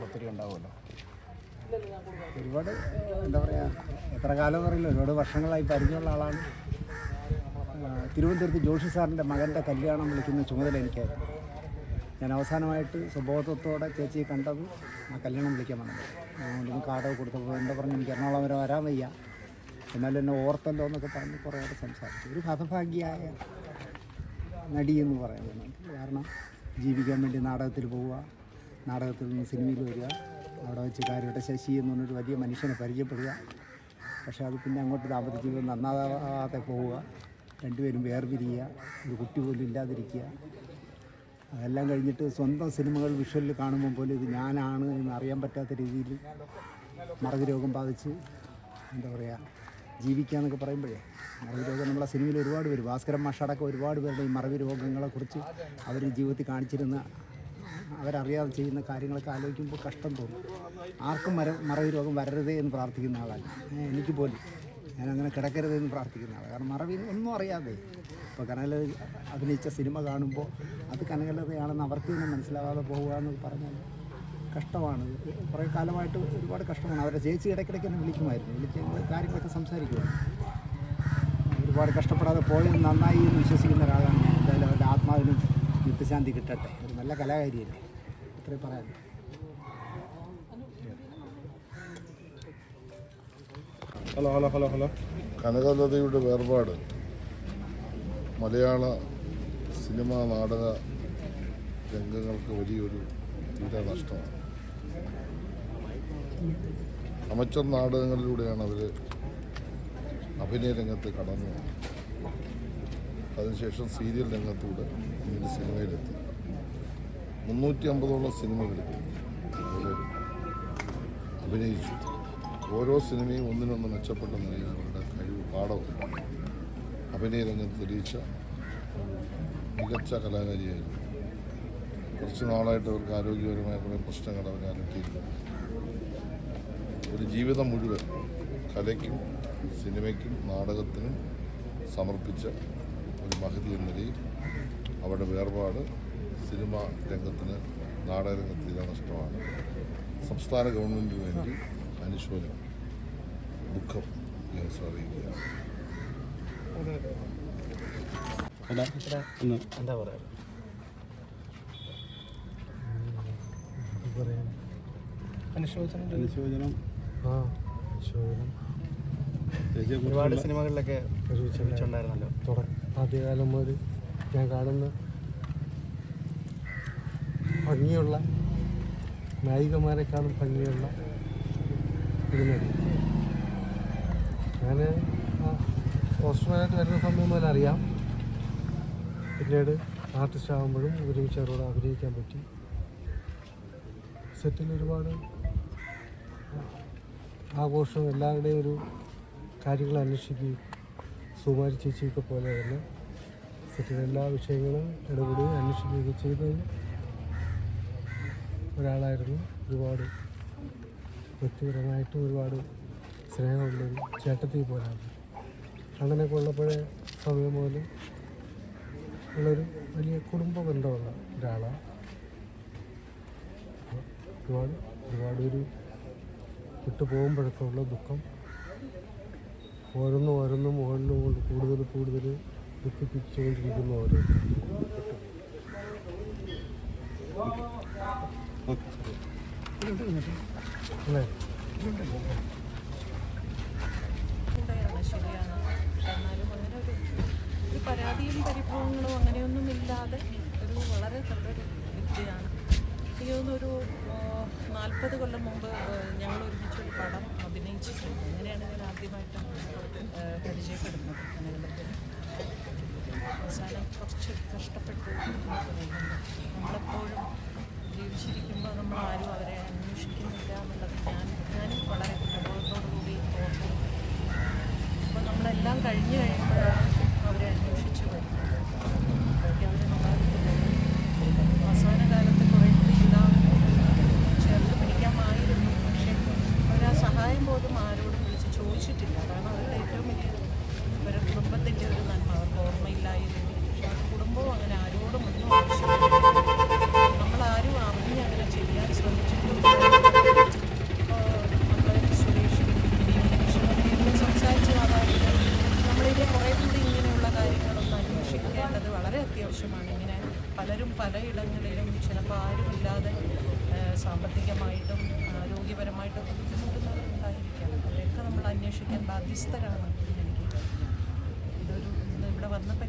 താല്പര്യം ഉണ്ടാവുമല്ലോ. ഒരുപാട് എന്താ പറയുക എത്ര കാലം പറയില്ല ഒരുപാട് വർഷങ്ങളായി പരിചയമുള്ള ആളാണ്. തിരുവനന്തപുരത്ത് ജോഷി സാറിന്റെ മകന്റെ കല്യാണം വിളിക്കുന്ന ചുമതല എനിക്കായിരുന്നു. ഞാൻ അവസാനമായിട്ട് സ്വബോധത്തോടെ ചേച്ചിയെ കണ്ടത് ആ കല്യാണം വിളിക്കാൻ വന്നത്. അതുകൊണ്ട് കാർഡൊക്കെ കൊടുത്തപ്പോൾ എന്താ പറഞ്ഞു എനിക്ക് എറണാകുളം വരെ വരാൻ വയ്യ. എന്നാലും എന്നെ ഓർത്തല്ലോ എന്നൊക്കെ പറഞ്ഞ് കുറേ കൂടെ സംസാരിച്ചു. ഒരു ഹതഭാഗ്യയായ നടി എന്ന് പറയുന്നത്. കാരണം ജീവിക്കാൻ വേണ്ടി നാടകത്തിൽ പോവുക നാടകത്തിൽ നിന്ന് സിനിമയിൽ വരിക. അവിടെ വെച്ച് കാര്യമായിട്ട് ശശി എന്ന് പറഞ്ഞൊരു വലിയ മനുഷ്യനെ പരിചയപ്പെടുക. പക്ഷേ അത് പിന്നെ അങ്ങോട്ട് ദാമ്പത്യ നന്നാകാതെ പോവുക. രണ്ടുപേരും വേർപിരിയുക. ഒരു കുട്ടി പോലും ഇല്ലാതിരിക്കുക. അതെല്ലാം കഴിഞ്ഞിട്ട് സ്വന്തം സിനിമകൾ വിഷ്വലിൽ കാണുമ്പോൾ പോലും ഇത് ഞാനാണ് എന്ന് അറിയാൻ പറ്റാത്ത രീതിയിൽ മറക് രോഗം ബാധിച്ച് എന്താ പറയുക ജീവിക്കുക എന്നൊക്കെ പറയുമ്പോഴേ മറവി രോഗം നമ്മളെ സിനിമയിൽ ഒരുപാട് പേര് ഭാസ്കരൻ മാഷടക്കം ഒരുപാട് പേരുടെ ഈ മറവി രോഗങ്ങളെക്കുറിച്ച് അവർ ജീവിതത്തിൽ കാണിച്ചിരുന്ന അവരറിയാതെ ചെയ്യുന്ന കാര്യങ്ങളൊക്കെ ആലോചിക്കുമ്പോൾ കഷ്ടം തോന്നും. ആർക്കും മര മറവി രോഗം വരരുതേ എന്ന് പ്രാർത്ഥിക്കുന്ന ആളാണ് എനിക്ക് പോലും. ഞാനങ്ങനെ അങ്ങനെ കിടക്കരുത് എന്ന് പ്രാർത്ഥിക്കുന്ന ആളാണ് കാരണം മറവി ഒന്നും അറിയാതെ. ഇപ്പോൾ കനകലത അഭിനയിച്ച സിനിമ കാണുമ്പോൾ അത് കനകലതയാണെന്ന് അവർക്ക് തന്നെ മനസ്സിലാവാതെ പോകുക എന്ന് പറഞ്ഞാൽ കഷ്ടമാണ്. കുറേ കാലമായിട്ട് ഒരുപാട് കഷ്ടമാണ്. അവരെ ചേച്ചി ഇടയ്ക്കിടയ്ക്ക് എന്നെ വിളിക്കുമായിരുന്നു. ഞങ്ങൾ കാര്യങ്ങളൊക്കെ സംസാരിക്കുമായിരുന്നു. ഒരുപാട് കഷ്ടപ്പെടാതെ പോയത് നന്നായി എന്ന് വിശ്വസിക്കുന്ന ഒരാളാണ് ഞാൻ. എന്തായാലും അവരുടെ ആത്മാവിനും നിത്യശാന്തി കിട്ടട്ടെ. ഒരു നല്ല കലാകാരിയല്ലേ? അത്രയും പറയാൻ ഹലോ ഹലോ ഹലോ ഹലോ. കനകലതയുടെ വേർപാട്. മലയാള സിനിമ നാടക രംഗങ്ങൾക്ക് വലിയൊരു തീരെ നഷ്ടമാണ്. അമച്ചർ നാടകങ്ങളിലൂടെയാണ് അവർ അഭിനയ രംഗത്ത് കടന്നു. അതിനുശേഷം സീരിയൽ രംഗത്തൂടെ പിന്നീട് സിനിമയിലെത്തി. മുന്നൂറ്റി അമ്പതോളം സിനിമകളിൽ അഭിനയിച്ചു. ഓരോ സിനിമയും ഒന്നിനൊന്ന് മെച്ചപ്പെട്ട നിലയിൽ അവരുടെ കഴിവ് പാടവും അഭിനയ രംഗത്ത് തെളിയിച്ച മികച്ച കലാകാരിയായിരുന്നു. കുറച്ച് നാളായിട്ട് അവർക്ക് ആരോഗ്യപരമായ കുറേ പ്രശ്നങ്ങൾ അവർ അലട്ടിയിരുന്നു. ഒരു ജീവിതം മുഴുവൻ കലയ്ക്കും സിനിമയ്ക്കും നാടകത്തിനും സമർപ്പിച്ച ഒരു മഹതി എന്ന നിലയിൽ അവരുടെ വേർപാട് സിനിമ രംഗത്തിന് നാടകരംഗത്തിന് തീരെ നഷ്ടമാണ്. സംസ്ഥാന ഗവൺമെന്റിന് വേണ്ടി അനുശോചനം ദുഃഖം ഈ അവസരം അറിയിക്കുകയാണ്. എന്താ പറയാ? അനുശോചനം. അനുശോചനം. ആ. അനുശോചനം. ഒരുപാട് സിനിമകളിലൊക്കെ ഒരുമിച്ചുണ്ടായിരുന്നല്ലോ. തുടക്കം. ആദ്യകാലം മുതൽ ഞാൻ കാണുന്ന ഭംഗിയുള്ള നായികമാരെക്കാളും ഭംഗിയുള്ള ഒരു നടി ഞാൻ പോസ്റ്ററായിട്ട് വരുന്ന സമയം മുതൽ അറിയാം. പിന്നീട് ആർട്ടിസ്റ്റ് ആകുമ്പോഴും ഒരുമിച്ച് അവരോട് അഭിനയിക്കാൻ പറ്റി. സെറ്റിൽ ഒരുപാട് ആഘോഷവും എല്ലാവരുടെയും ഒരു കാര്യങ്ങൾ അന്വേഷിക്കുകയും സുമാരി ചേച്ചിയൊക്കെ പോലെ തന്നെ സെറ്റിലെ എല്ലാ വിഷയങ്ങളും ഇടപെടി അന്വേഷിക്കുകയൊക്കെ ചെയ്ത ഒരാളായിരുന്നു. ഒരുപാട് വ്യക്തിപരമായിട്ട് ഒരുപാട് സ്നേഹമുള്ള ചേട്ടത്തി പോലാണ്. അങ്ങനെയൊക്കെ ഉള്ളപ്പോഴേ സമയം മുതൽ ഉള്ളൊരു വലിയ കുടുംബ ബന്ധമുള്ള ഒരാളാണ് ഒരുപാട് ഒരുപാട് ഒരു വിട്ടു പോകുമ്പോഴൊക്കെ ഉള്ള ദുഃഖം ഓരോന്നും ഓരോന്നും മുകളിൽ മുകളിൽ കൂടുതൽ കൂടുതൽ ദുഃഖിപ്പിച്ചുകൊണ്ടിരിക്കുന്ന ഓരോ പരാതിയും പരിഭവങ്ങളും അങ്ങനെയൊന്നും ഇല്ലാതെ ഒരു വളരെ നല്ലൊരു വ്യക്തിയാണ്. എനിക്ക് തോന്നുന്നു ഒരു നാൽപ്പത് കൊല്ലം മുമ്പ് ഞങ്ങളൊരു പടം അഭിനയിച്ചിട്ടുണ്ട്. അങ്ങനെയാണ് ഞാൻ ആദ്യമായിട്ട് പരിചയപ്പെടുന്നത്? മലയാളത്തിൽ അവസാനം കുറച്ച് കഷ്ടപ്പെട്ടു നമ്മളെപ്പോഴും ജീവിച്ചിരിക്കുമ്പോൾ നമ്മൾ ആരും അവരെ അന്വേഷിക്കുന്നില്ല എന്നുള്ളത് ഞാൻ ഞാനും വളരെ കൂടി ഓർത്തു. അപ്പോൾ നമ്മളെല്ലാം കഴിഞ്ഞു കഴിയുമ്പോഴാണ് അവരെ അന്വേഷിച്ച് വരുന്നത്. അവരെ നമ്മളെ അവസാന കാലത്ത് ആവശ്യമാണ്. ഇങ്ങനെ പലരും പലയിടങ്ങളിലും ചിലപ്പോൾ ആരുമില്ലാതെ സാമ്പത്തികമായിട്ടും ആരോഗ്യപരമായിട്ടും ബുദ്ധിമുട്ടുന്നവരുണ്ടായിരിക്കാം. അവരെയൊക്കെ നമ്മൾ അന്വേഷിക്കാൻ ബാധ്യസ്ഥരാണ്. ഇതൊരു ഇവിടെ വന്നപ്പോൾ